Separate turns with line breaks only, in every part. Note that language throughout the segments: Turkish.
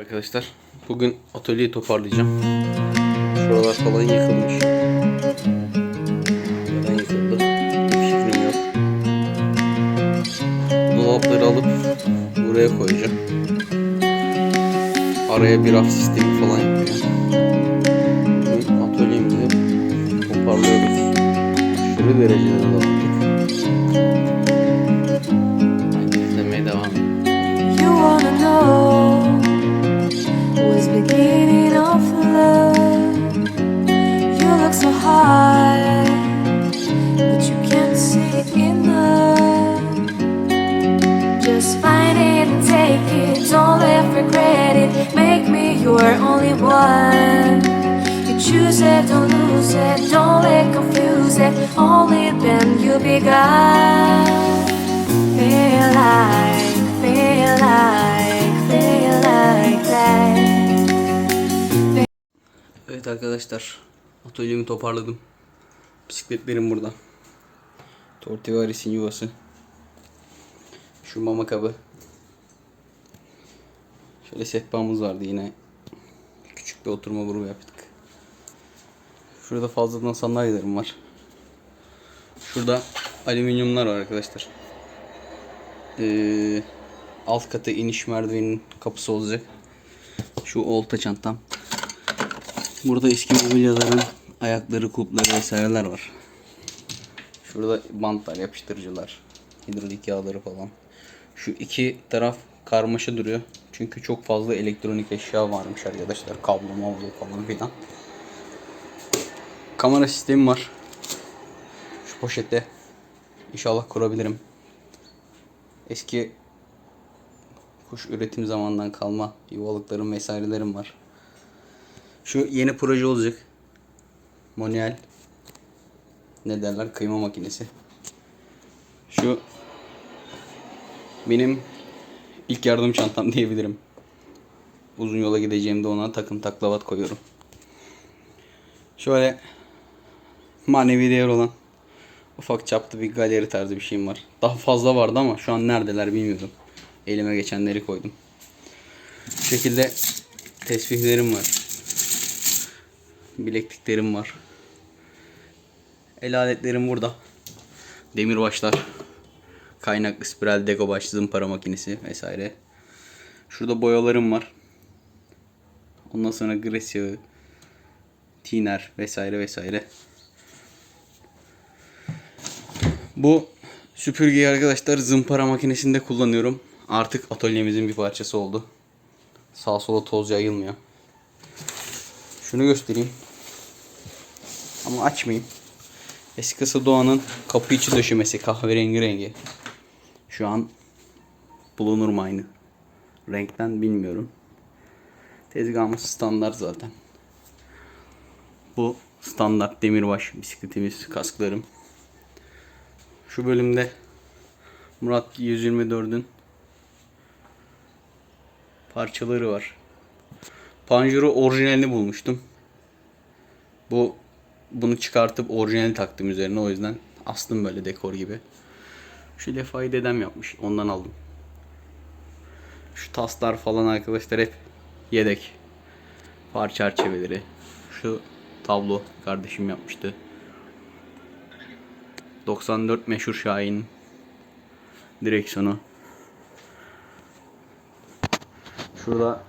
Arkadaşlar bugün atölyeyi toparlayacağım. Şuralar falan yıkılmış. Neden yıkıldı? Hiç fikrim yok. Dolapları alıp buraya koyacağım. Araya bir raf sistemi falan yapacağım. Bugün atölyemizi toparlıyoruz. Aşırı derecede dağıldık.
Choose it, don't lose it, don't let confuse it. Only then you'll be gone. Feel like, feel like, feel like that.
Evet arkadaşlar atölyemi toparladım. Bisikletlerim burada. Tortivaris'in yuvası. Şu mama kabı. Şöyle sehpamız vardı yine. Küçük bir oturma grubu yaptık. Şurada fazladan sandalyelerim var. Şurada alüminyumlar var arkadaşlar. Ee, alt katı iniş merdivenin kapısı olacak. Şu olta çantam. Burada eski mobilyaların ayakları, kulpları vesaireler var. Şurada bantlar, yapıştırıcılar, hidrolik yağları falan. Şu iki taraf karmaşa duruyor. Çünkü çok fazla elektronik eşya varmış arkadaşlar. Kablo, mavlo falan filan. Kamera sistemi var. Şu poşette. İnşallah kurabilirim. Eski kuş üretim zamanından kalma yuvalıklarım vesairelerim var. Şu yeni proje olacak. Manuel. Ne derler? Kıyma makinesi. Şu benim ilk yardım çantam diyebilirim. Uzun yola gideceğimde ona takım taklavat koyuyorum. Şöyle manevi değer olan ufak çaplı bir galeri tarzı bir şeyim var. Daha fazla vardı ama şu an neredeler bilmiyorum. Elime geçenleri koydum. Bu şekilde tesbihlerim var bilekliklerim var. El aletlerim burada. Demirbaşlar. Kaynaklı spiral degobaş zımpara makinesi vesaire. Şurada boyalarım var. Ondan sonra gres yağı, tiner vesaire vesaire. Bu süpürgeyi arkadaşlar zımpara makinesinde kullanıyorum. Artık atölyemizin bir parçası oldu. Sağ sola toz yayılmıyor. Şunu göstereyim. Ama açmayayım. Eskisi Doğan'ın kapı içi döşemesi kahverengi rengi. Şu an bulunur mu aynı? Renkten bilmiyorum. Tezgahımız standart zaten. Bu standart demirbaş bisikletimiz, kasklarım. Şu bölümde Murat 124'ün parçaları var. Panjuro orijinalini bulmuştum. Bu bunu çıkartıp orijinali taktım üzerine o yüzden astım böyle dekor gibi. Şu defayı dedem yapmış. Ondan aldım. Şu taslar falan arkadaşlar hep yedek. Far çerçeveleri. Şu tablo kardeşim yapmıştı. 94 meşhur Şahin direksiyonu. Şurada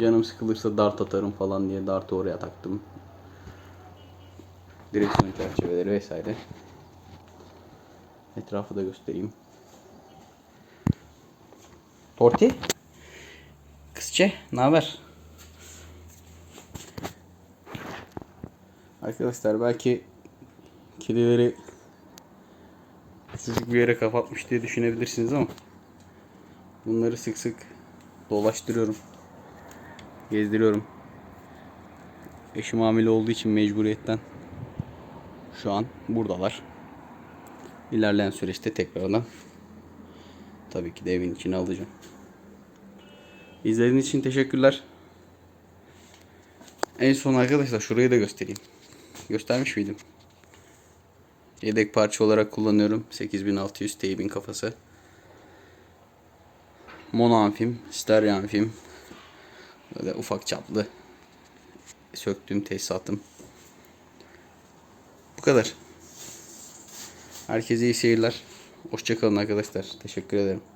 canım sıkılırsa dart atarım falan diye dartı oraya taktım. Direksiyon çerçeveleri vesaire. Etrafı da göstereyim. Torti? Kızçe, ne haber? Arkadaşlar belki kedileri küçücük bir yere kapatmış diye düşünebilirsiniz ama bunları sık sık dolaştırıyorum gezdiriyorum. Eşim hamile olduğu için mecburiyetten şu an buradalar. İlerleyen süreçte tekrardan tabii ki de evin içine alacağım. İzlediğiniz için teşekkürler. En son arkadaşlar şurayı da göstereyim. Göstermiş miydim? Yedek parça olarak kullanıyorum. 8600 teybin kafası. Mono amfim, stereo amfim, Böyle ufak çaplı söktüğüm tesisatım. Bu kadar. Herkese iyi seyirler. Hoşçakalın arkadaşlar. Teşekkür ederim.